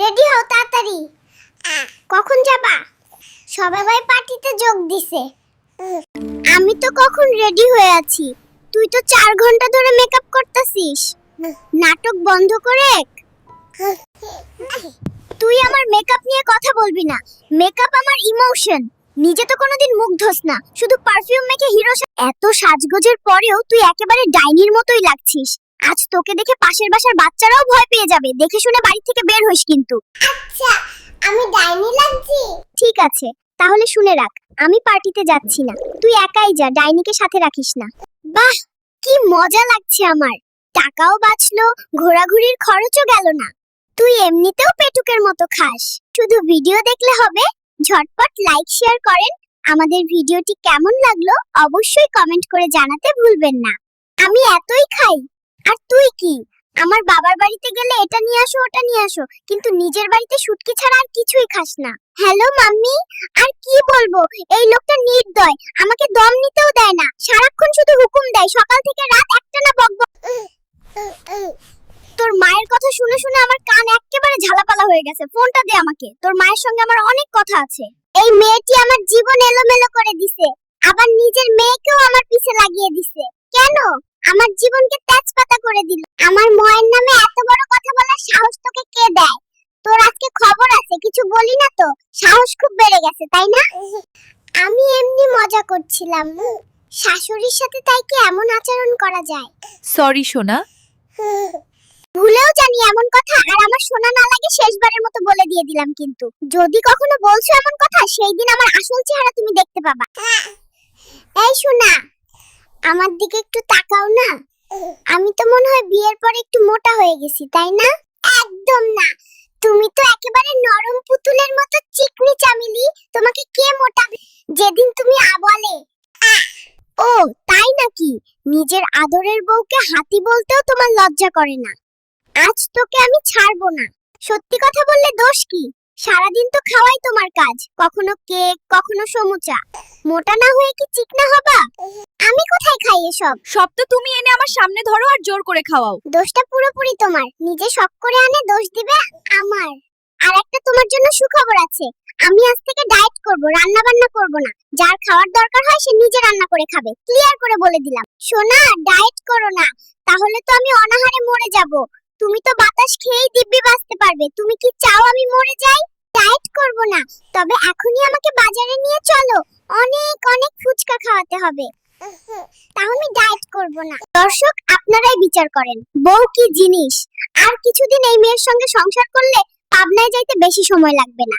Ready হও তাড়াতাড়ি। কখন যাবা? সবাই ভাই পার্টিতে যোগ দিছে। আমি তো কখন রেডি হয়ে আছি। তুই তো চার ঘণ্টা ধরে মেকআপ করতেছিস। নাটক বন্ধ করে তুই আমার মেকআপ নিয়ে কথা বলবি না। মেকআপ আমার ইমোশন নিজে তো কোনোদিন মুখ ধোস না। শুধু পারফিউম মেখে হিরো এত সাজগোজের পরেও তুই একেবারে ডাইনির মতোই লাগছিস। আজ তোকে দেখে পাশের বাসার বাচ্চারাও ভয় পেয়ে যাবে। দেখে শুনে বাড়ি থেকে বের হইস কিন্তু। আচ্ছা আমি ডাইনি লাগছি? ঠিক আছে তাহলে শুনে রাখ আমি পার্টিতে যাচ্ছি না। তুই একাই যা ডাইনিকে সাথে রাখিস না। বাহ কি মজা লাগছে আমার। টাকাও বাঁচলো ঘোরাঘুরির খরচও গেল না। তুই এমনিতেও পেটুকের মতো খাস। শুধু ভিডিও দেখলে হবে? ঝটপট লাইক শেয়ার করেন। আমাদের ভিডিওটি কেমন লাগল অবশ্যই কমেন্ট করে জানাতে ভুলবেন না। আমি এতই খাই। আর তুই কি? আমার বাবার বাড়িতে গেলে এটা নিয়ে আসো, ওটা নিয়ে আসো, কিন্তু নিজের বাড়িতে শুটকি ছাড়া আর কিছুই খাস না। Hello, mummy? আর কি বলব? এই লোকটা নির্দয়, আমাকে দম নিতেও দেয় না। সারাক্ষণ শুধু হুকুম দেয়, সকাল থেকে রাত একটানা বকবক তোর মায়ের কথা শুনে শুনে আমার কান একেবারে ঝালাপালা হয়ে গেছে। ফোনটা দে আমাকে। তোর মায়ের সঙ্গে আমার অনেক কথা আছে। এই মেয়েটি আমার জীবন এলোমেলো করে দিছে। আবার নিজের মেয়েকেও আমার পিছে লাগিয়ে দিছে। কেন? আমার দিল। আমার মায়ের নামে এত বড় কথা বলার সাহস তোকে কে দেয়? তোর আজকে খবর আছে কিছু বলি না তো? সাহস খুব বেড়ে গেছে তাই না? আমি এমনি মজা করছিলাম। শাশুড়ির সাথে তাই কি এমন আচরণ করা যায়? সরি সোনা। ভুলেও জানি এমন কথা আর আমার শোনা না লাগে শেষবারের মতো বলে দিয়ে দিলাম কিন্তু। যদি কখনো বলছো এমন কথা সেই দিন আমার আসল চেহারা তুমি দেখতে পাবা। এই শোনা আমার দিকে একটু তাকাও না। আমি তো মনে হয় বিয়ের পর একটু মোটা হয়ে গেছি, তাই না? একদম না। তুমি তো একেবারে নরম পুতুলের মতো চিকনি চামিলি, তোমাকে কে মোটা যেদিন তুমি আবলে ও, তাই নাকি? নিজের আদরের বউকে হাতি বলতেও তোমার লজ্জা করে না। আজ তোকে আমি ছাড়বো না। সত্যি কথা বললে দোষ কি? সারাদিন তো খাওয়াই তোমার কাজ, কখনো কেক, কখনো সমুচা। মোটা না হয়ে কি চিকনা হবা? এসব। সব তো তুমি এনে আমার সামনে ধরো আর জোর করে খাওয়াও। দোষটা পুরোপুরি তোমার। নিজে শখ করে আনে দোষ দিবে আমার। আর একটা তোমার জন্য সুখবর আছে। আমি আজ থেকে ডায়েট করব রান্না বান্না করব না। যার খাওয়ার দরকার হয় সে নিজে রান্না করে খাবে। ক্লিয়ার করে বলে দিলাম। সোনা ডায়েট করো না। তাহলে তো আমি অনাহারে মরে যাব। তুমি তো বাতাস খেয়েই দিব্যি বাঁচতে পারবে। তুমি কি চাও আমি মরে যাই? ডায়েট করব না। তবে এখনই আমাকে বাজারে নিয়ে চলো। অনেক অনেক ফুচকা খাওয়াতে হবে। তাহলে আমি ডায়েট করব না। দর্শক, আপনারাই বিচার করেন। বউ কি জিনিস? আর কিছুদিন এই মেয়ের সঙ্গে সংসার করলে পাবনায় যাইতে বেশি সময় লাগবে না।